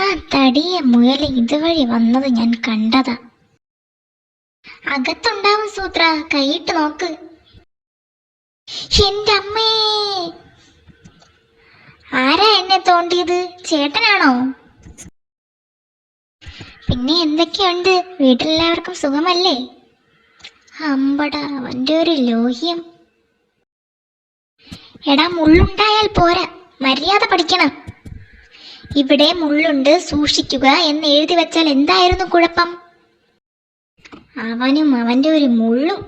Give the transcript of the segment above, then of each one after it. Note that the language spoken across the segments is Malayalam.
ആ തടിയ മുയൽ ഇതുവഴി വന്നത് ഞാൻ കണ്ടതാ. അകത്തുണ്ടാവും സൂത്ര കൈയിട്ട് നോക്ക്. എന്റെ അമ്മേ! ആരാ എന്നെ തോണ്ടിയത്? ചേട്ടനാണോ? പിന്നെ എന്തൊക്കെയുണ്ട്? വീട്ടിലെല്ലാവർക്കും സുഖമല്ലേ? അമ്പട അവന്റെ ഒരു ലോഹ്യം. എടാ മുള്ളുണ്ടായാൽ പോരാ. മര്യാദ പഠിക്കണം. ഇവിടെ മുള്ളുണ്ട് സൂക്ഷിക്കുക എന്ന് എഴുതി വെച്ചാൽ എന്തായിരുന്നു കുഴപ്പം? അവനും അവന്റെ ഒരു മുള്ളും.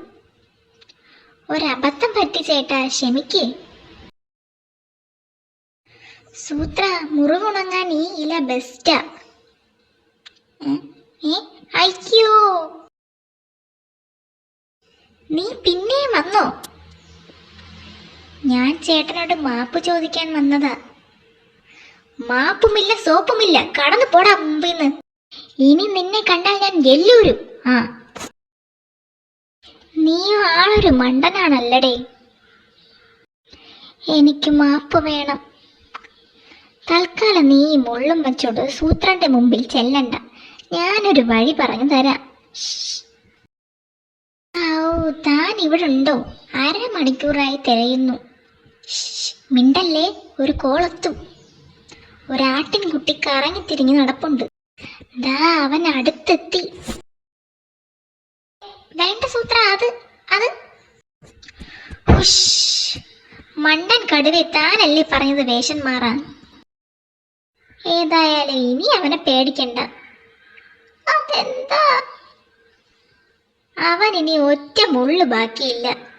ഒരബദ്ധം പറ്റി ചേട്ടാ ക്ഷമിക്ക്. സൂത്ര മുറിവുണങ്ങാൻ ഈ ഇല ബെസ്റ്റാ? അയ്യോ. നീ പിന്നെയും വന്നോ? ഞാൻ ചേട്ടനോട് മാപ്പ് ചോദിക്കാൻ വന്നതാ. മാപ്പുമില്ല സോപ്പുമില്ല. കടന്നു പോടാ മുമ്പിന്ന്. ഇനി നിന്നെ കണ്ടാൽ ഞാൻ എല്ലൂരും. ആ. നീയും ആളൊരു മണ്ടനാണല്ലടേ. എനിക്ക് മാപ്പ് വേണം. തൽക്കാലം നീ ഈ മുള്ളും വെച്ചോണ്ട് സൂത്രന്റെ മുമ്പിൽ ചെല്ലണ്ട. ഞാനൊരു വഴി പറഞ്ഞു തരാം. ഔ താൻ ഇവിടെ ഉണ്ടോ? അരമണിക്കൂറായി തിരയുന്നു. മിണ്ടല്ലേ? ഒരു കോളെത്തും. ഒരാട്ടിൻകുട്ടി കറങ്ങിത്തിരിഞ്ഞ് നടപ്പുണ്ട്. ദാ അവൻ അടുത്തെത്തി. വേണ്ട സൂത്ര അത് അത്. മണ്ടൻ കടുവെ താനല്ലേ പറഞ്ഞത് വേഷം മാറാൻ? ഏതായാലും ഇനി അവനെ പേടിക്കണ്ട. അതെന്താ? അവൻ ഇനി ഒറ്റ മുള്ളു ബാക്കിയില്ല.